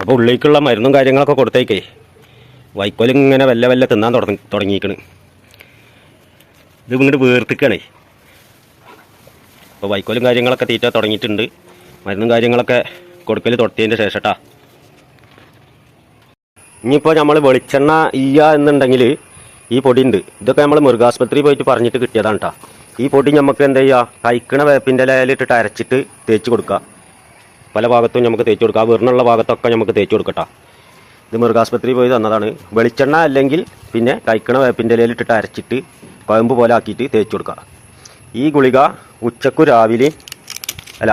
അപ്പോൾ ഉള്ളിലേക്കുള്ള മരുന്നും കാര്യങ്ങളൊക്കെ കൊടുത്തേക്കേ. വൈക്കോലിങ്ങനെ വല്ല വല്ല തിന്നാൻ തുടങ്ങി തുടങ്ങിയിരിക്കണ് ഇത് ഇങ്ങോട്ട് വേർത്തിക്കണേ. അപ്പോൾ വൈക്കോലും കാര്യങ്ങളൊക്കെ തീറ്റ തുടങ്ങിയിട്ടുണ്ട്. മരുന്നും കാര്യങ്ങളൊക്കെ കൊടുക്കൽ തുടത്തിയതിന്റെ ശേഷട്ടാ. ഇനിയിപ്പോൾ നമ്മൾ വെളിച്ചെണ്ണ ഇയ്യ എന്നുണ്ടെങ്കിൽ ഈ പൊടി ഉണ്ട് ഇതൊക്കെ നമ്മൾ മൃഗാസ്പത്രി പോയിട്ട് പറഞ്ഞിട്ട് കിട്ടിയതാണ് കേട്ടോ ഈ പൊടി നമുക്ക് എന്താ ചെയ്യുക കഴിക്കണ വേപ്പിന്റെ ഇലയിലിട്ടിട്ട് അരച്ചിട്ട് തേച്ച് കൊടുക്കുക പല ഭാഗത്തും നമുക്ക് തേച്ച് കൊടുക്കാം. ആ വീറിനുള്ള ഭാഗത്തൊക്കെ നമുക്ക് തേച്ച് കൊടുക്കട്ടോ. ഇത് മൃഗാസ്പത്രി പോയി തന്നതാണ്. വെളിച്ചെണ്ണ അല്ലെങ്കിൽ പിന്നെ കഴിക്കണ വേപ്പിന്റെ ഇലയിലിട്ടിട്ട് അരച്ചിട്ട് പഴമ്പ് പോലെ ആക്കിയിട്ട് തേച്ച് കൊടുക്കുക ഈ ഗുളിക ഉച്ചക്കു രാവിലെ അല്ല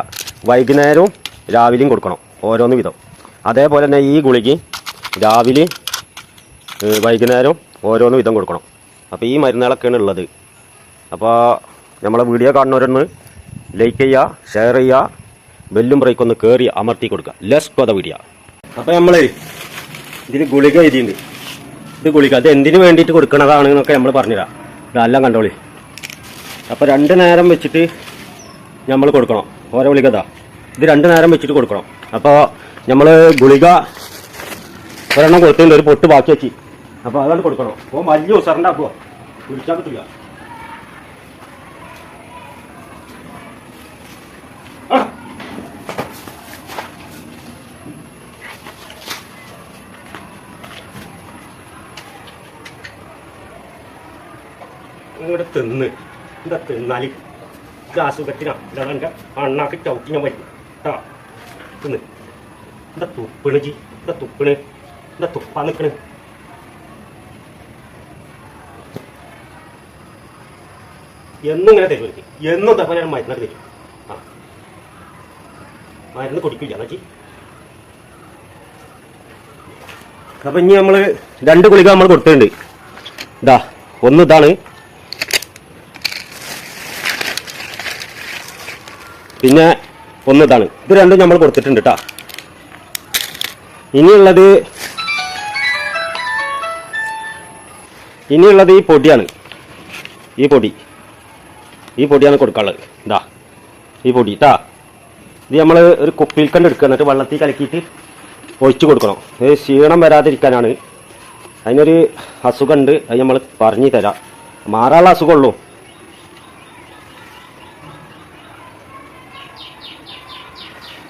വൈകുന്നേരവും രാവിലെയും കൊടുക്കണം ഓരോന്ന് വിധം. അതേപോലെ തന്നെ ഈ ഗുളിക രാവിലെ വൈകുന്നേരം ഓരോന്ന് വിധം കൊടുക്കണം. അപ്പോൾ ഈ മരുന്നുകളൊക്കെയാണ് ഉള്ളത്. അപ്പോൾ നമ്മളെ വീഡിയോ കാണുന്നവരൊന്ന് ലൈക്ക് ചെയ്യുക ഷെയർ ചെയ്യുക ബെല്ലും ബ്രേക്ക് ഒന്ന് കയറി അമർത്തി കൊടുക്കുക ലെസ് കൊത വീഡിയോ അപ്പോൾ നമ്മൾ ഇതിന് ഗുളിക എഴുതിയിട്ടുണ്ട് ഇത് ഗുളിക. അത് എന്തിനു വേണ്ടിയിട്ട് കൊടുക്കണതാണ് എന്നൊക്കെ നമ്മൾ പറഞ്ഞുതരാം. ഇതെല്ലാം കണ്ടോളി. അപ്പോൾ രണ്ട് നേരം വെച്ചിട്ട് നമ്മൾ കൊടുക്കണം. ഓരോ ഗുളിക ഇതാ. രണ്ട് നേരം വെച്ചിട്ട് കൊടുക്കണം. അപ്പോൾ നമ്മൾ ഗുളിക ഒരെണ്ണം കൊടുത്തിട്ടുണ്ട് ഒരു പൊട്ട് ബാക്കി വെച്ച്. അപ്പോൾ അതാണ് കൊടുക്കണം. അപ്പോൾ വലിയ ഉസറിന്റെ കുടിച്ചാൽ പറ്റില്ല ഇങ്ങോട്ട് തിന്ന്. എന്താ തിന്നാൽ? ഇത് അസുഖത്തിനാ. അണ്ണാക്ക് ചവിട്ടി ഞാൻ വരും കേട്ടോ തിന്ന്. എന്താ തുപ്പിണ് ജി? എന്താ തുപ്പിണ്? എന്താ തുപ്പാ നിൽക്കണ് എന്നും ഇങ്ങനെ തരും എനിക്ക്. എന്നും തപ്പാൻ ഞാൻ മരുന്നൊക്കെ തരും. ആ. മരുന്ന് കുടിക്കില്ല എന്നാ അപ്പൊ ഇനി നമ്മൾ രണ്ട് ഗുളിക നമ്മൾ കൊടുത്തിട്ടുണ്ട്. ഇതാ ഒന്ന് ഇതാണ്. പിന്നെ ഒന്ന് ഇതാണ് ഇത് രണ്ടും നമ്മൾ കൊടുത്തിട്ടുണ്ട് കേട്ടോ ഇനിയുള്ളത് ഇനിയുള്ളത് ഈ പൊടിയാണ്. ഈ പൊടി. ഈ പൊടിയാണ് കൊടുക്കാനുള്ളത്. ഇതാ. ഈ പൊടി ഇതാ ഇത് നമ്മൾ ഒരു കുപ്പിയിൽ കണ്ട് എടുക്കുക. എന്നിട്ട് വെള്ളത്തിൽ കലക്കിയിട്ട് ഒഴിച്ചു കൊടുക്കണം. ഇത് ക്ഷീണം വരാതിരിക്കാനാണ്. അതിനൊരു അസുഖമുണ്ട്. അത് നമ്മൾ പറഞ്ഞു തരാം. മാറാനുള്ള അസുഖമുള്ളൂ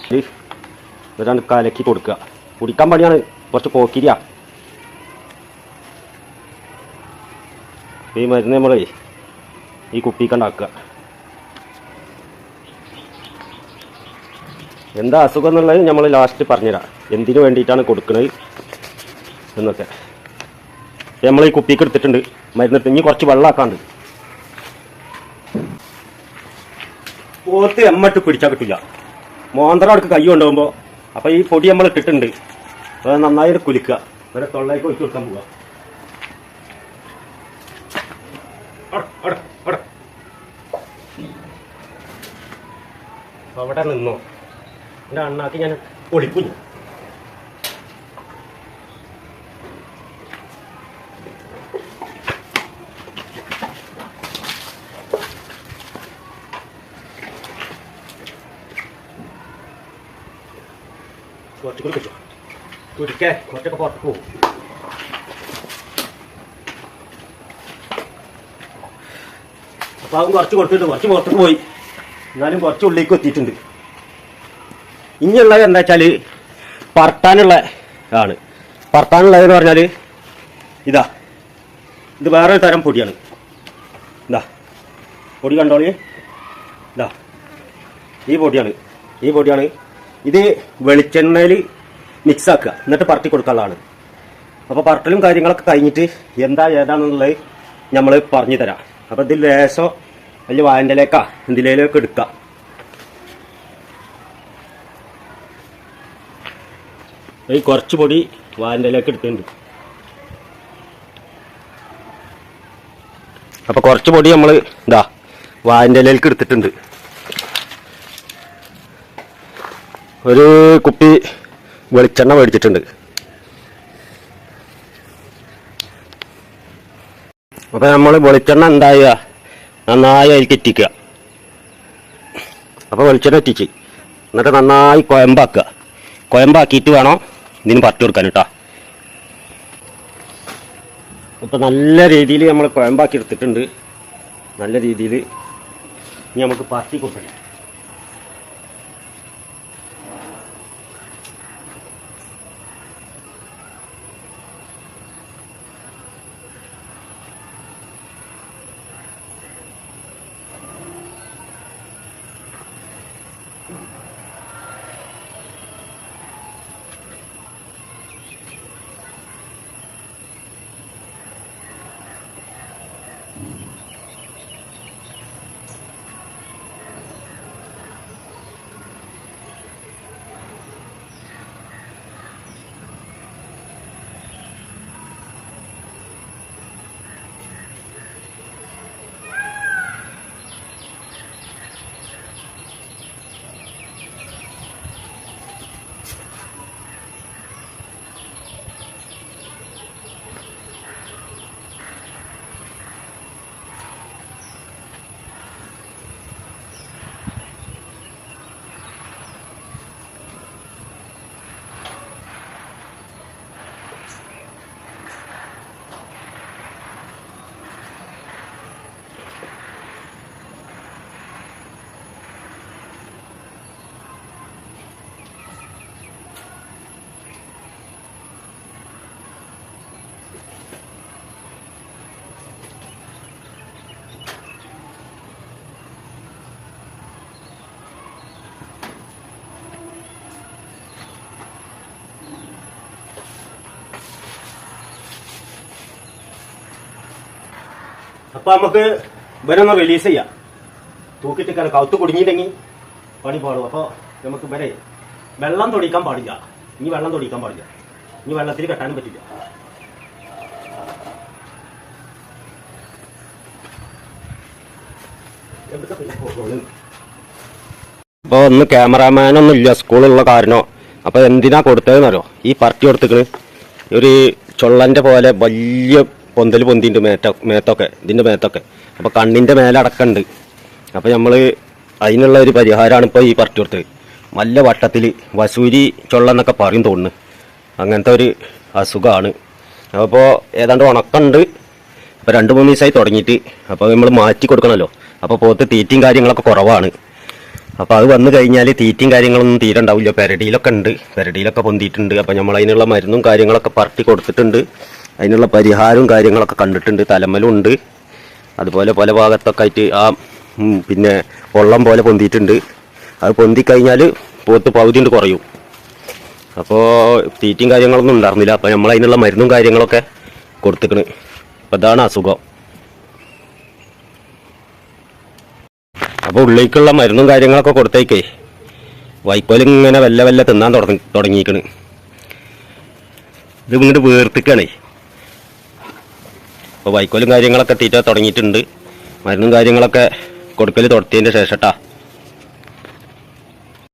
ഇത് ഇതാണ് കലക്കി കൊടുക്കുക. കുടിക്കാൻ പണിയാണ്. കുറച്ച് പോക്കിരിയ ഈ മരുന്ന് നമ്മളെ ഈ കുപ്പിക്കണ്ടാക്കുക എന്താ അസുഖം എന്നുള്ളത് നമ്മൾ ലാസ്റ്റ് പറഞ്ഞുതരാം. എന്തിനു വേണ്ടിയിട്ടാണ് കൊടുക്കുന്നത് എന്നൊക്കെ. നമ്മൾ ഈ കുപ്പിക്ക് എടുത്തിട്ടുണ്ട്. മരുന്ന് ഇനി കുറച്ച് വെള്ളമാക്കാണ്ട് പോത്ത് എമ്മട്ട് പിടിച്ചാൽ കിട്ടില്ല മോന്തറ അടുക്ക് കൈ കൊണ്ടുപോകുമ്പോൾ അപ്പോൾ ഈ പൊടി നമ്മൾ ഇട്ടിട്ടുണ്ട്. അത് നന്നായിട്ട് കുലിക്കുക ഇവിടെ തൊള്ളേക്ക് ഒഴിച്ചു കൊടുക്കാൻ പോവുക അവിടെ, നിന്നോ. എന്റെ അണ്ണാക്ക് ഞാൻ ഒളിക്കും കുറച്ച് കൂടി കിട്ടും കുടിക്കേ കുറച്ചൊക്കെ പുറത്ത് പോകും അപ്പോൾ കുറച്ച് കൊടുത്തിട്ട് കുറച്ച് പുറത്തേക്ക് പോയി എന്നാലും കുറച്ച് ഉള്ളിലേക്ക് എത്തിയിട്ടുണ്ട് ഇനിയുള്ളത് എന്താ വെച്ചാൽ പറട്ടാനുള്ള ആണ് പറട്ടാനുള്ളതെന്ന് പറഞ്ഞാൽ ഇതാ ഇത് വേറൊരു തരം പൊടിയാണ് ഇതാ പൊടി കണ്ടോളി ഇതാ ഈ പൊടിയാണ് ഈ പൊടിയാണ് ഇത് വെളിച്ചെണ്ണയിൽ മിക്സ് ആക്കുക. എന്നിട്ട് പറട്ടി കൊടുക്കാനുള്ളതാണ്. അപ്പോൾ പറട്ടലും കാര്യങ്ങളൊക്കെ കഴിഞ്ഞിട്ട് എന്താ ഏതാണെന്നുള്ളത് നമ്മൾ പറഞ്ഞു തരാം. അപ്പോൾ ഇതിൽ ലേശോ വലിയ വായന്റെലേക്കാ എന്തിലേലൊക്കെ എടുക്കാം. ഈ കുറച്ച് പൊടി വായന്റെലേക്ക് എടുത്തിട്ടുണ്ട്. അപ്പോൾ കുറച്ച് പൊടി നമ്മൾ ഇതാ വായന്റെലേക്ക് എടുത്തിട്ടുണ്ട്. ഒരു കുപ്പി വെളിച്ചെണ്ണ മേടിച്ചിട്ടുണ്ട്. അപ്പോൾ നമ്മൾ വെളിച്ചെണ്ണ ഉണ്ടാവുക നന്നായി അതിലേക്ക് എത്തിക്കുക അപ്പോൾ വെളിച്ചെണ്ണ എത്തിച്ച് എന്നിട്ട് നന്നായി കുഴമ്പാക്കുക കുഴമ്പാക്കിയിട്ട് വേണം ഇതിന് പറിച്ചു കൊടുക്കാൻ കേട്ടോ. അപ്പൊ നല്ല രീതിയിൽ നമ്മൾ കുഴമ്പാക്കി എടുത്തിട്ടുണ്ട്. നല്ല രീതിയിൽ ഇനി നമുക്ക് പറിച്ചു കൊടുക്കണം അപ്പൊ നമുക്ക് ഇവരൊന്ന് റിലീസ് ചെയ്യാം. തൂക്കിട്ട് കിടക്കാം കൗത്ത് കുടുങ്ങിയിട്ടെങ്കിൽ പണി പാടും. അപ്പൊ നമുക്ക് വരെ വെള്ളം തൊടിക്കാൻ പാടില്ല. ഇനി വെള്ളം തൊടിക്കാൻ പാടില്ല. ഇനി വെള്ളത്തിൽ കെട്ടാനും പറ്റില്ല. അപ്പൊ ഒന്ന് ക്യാമറാമാനൊന്നും ഇല്ല. സ്കൂളുള്ള കാരണോ. അപ്പോൾ എന്തിനാ കൊടുത്തതെന്നറിയോ? ഈ പാർട്ടി കൊടുത്തിക്കണ്. ഒരു ചൊള്ളന്റെ പോലെ വലിയ പൊന്തൽ പൊന്തിന്റെ മേറ്റ മേത്തൊക്കെ ഇതിന്റെ മേത്തൊക്കെ. അപ്പോൾ കണ്ണിന്റെ മേലെ അടക്കണ്ട്. അപ്പോൾ നമ്മൾ അതിനുള്ള ഒരു പരിഹാരമാണ് ഇപ്പോൾ ഈ പറിച്ചു കൊടുത്തത് നല്ല വട്ടത്തിൽ വസൂരി ചൊള്ളെന്നൊക്കെ പറയും തോന്നുന്നു. അങ്ങനത്തെ ഒരു അസുഖമാണ് അപ്പോൾ ഏതാണ്ട് ഉണക്കണ്ട്. അപ്പോൾ രണ്ട് മൂന്ന് ദിവസമായി തുടങ്ങിയിട്ട് അപ്പോൾ നമ്മൾ മാറ്റി കൊടുക്കണമല്ലോ അപ്പോൾ പോത്ത് തീറ്റയും കാര്യങ്ങളൊക്കെ കുറവാണ്. അപ്പോൾ അത് വന്നു കഴിഞ്ഞാൽ തീറ്റയും കാര്യങ്ങളൊന്നും തീരെ ഉണ്ടാവില്ല. പെരടിയിലൊക്കെ ഉണ്ട്. പെരടിയിലൊക്കെ പൊന്തിയിട്ടുണ്ട്. അപ്പോൾ നമ്മൾ അതിനുള്ള മരുന്നും കാര്യങ്ങളൊക്കെ പറട്ടി കൊടുത്തിട്ടുണ്ട്. അതിനുള്ള പരിഹാരവും കാര്യങ്ങളൊക്കെ കണ്ടിട്ടുണ്ട്. തലമലുണ്ട് അതുപോലെ പല ഭാഗത്തൊക്കെ ആയിട്ട് ആ പിന്നെ പൊള്ളം പോലെ പൊന്തിയിട്ടുണ്ട്. അത് പൊന്തിക്കഴിഞ്ഞാൽ പോത്ത് പകുതി ഉണ്ട് കുറയും. അപ്പോൾ തീറ്റയും കാര്യങ്ങളൊന്നും ഉണ്ടായിരുന്നില്ല അപ്പോൾ നമ്മൾ അതിനുള്ള മരുന്നും കാര്യങ്ങളൊക്കെ കൊടുത്തിക്കണ്. അപ്പോൾ അതാണ് അസുഖം. അപ്പോൾ ഉള്ളിലേക്കുള്ള മരുന്നും കാര്യങ്ങളൊക്കെ കൊടുത്തേക്കേ വൈക്കോലിങ്ങനെ വല്ല വല്ല തിന്നാൻ തുടങ്ങി തുടങ്ങിയിരിക്കണ് ഇത് ഇങ്ങോട്ട് വീർത്തിക്കണേ. അപ്പോൾ വൈക്കോലും കാര്യങ്ങളൊക്കെ തീറ്റ തുടങ്ങിയിട്ടുണ്ട്. മരുന്നും കാര്യങ്ങളൊക്കെ കൊടുക്കൽ തുടത്തിയതിന്റെ ശേഷട്ടാ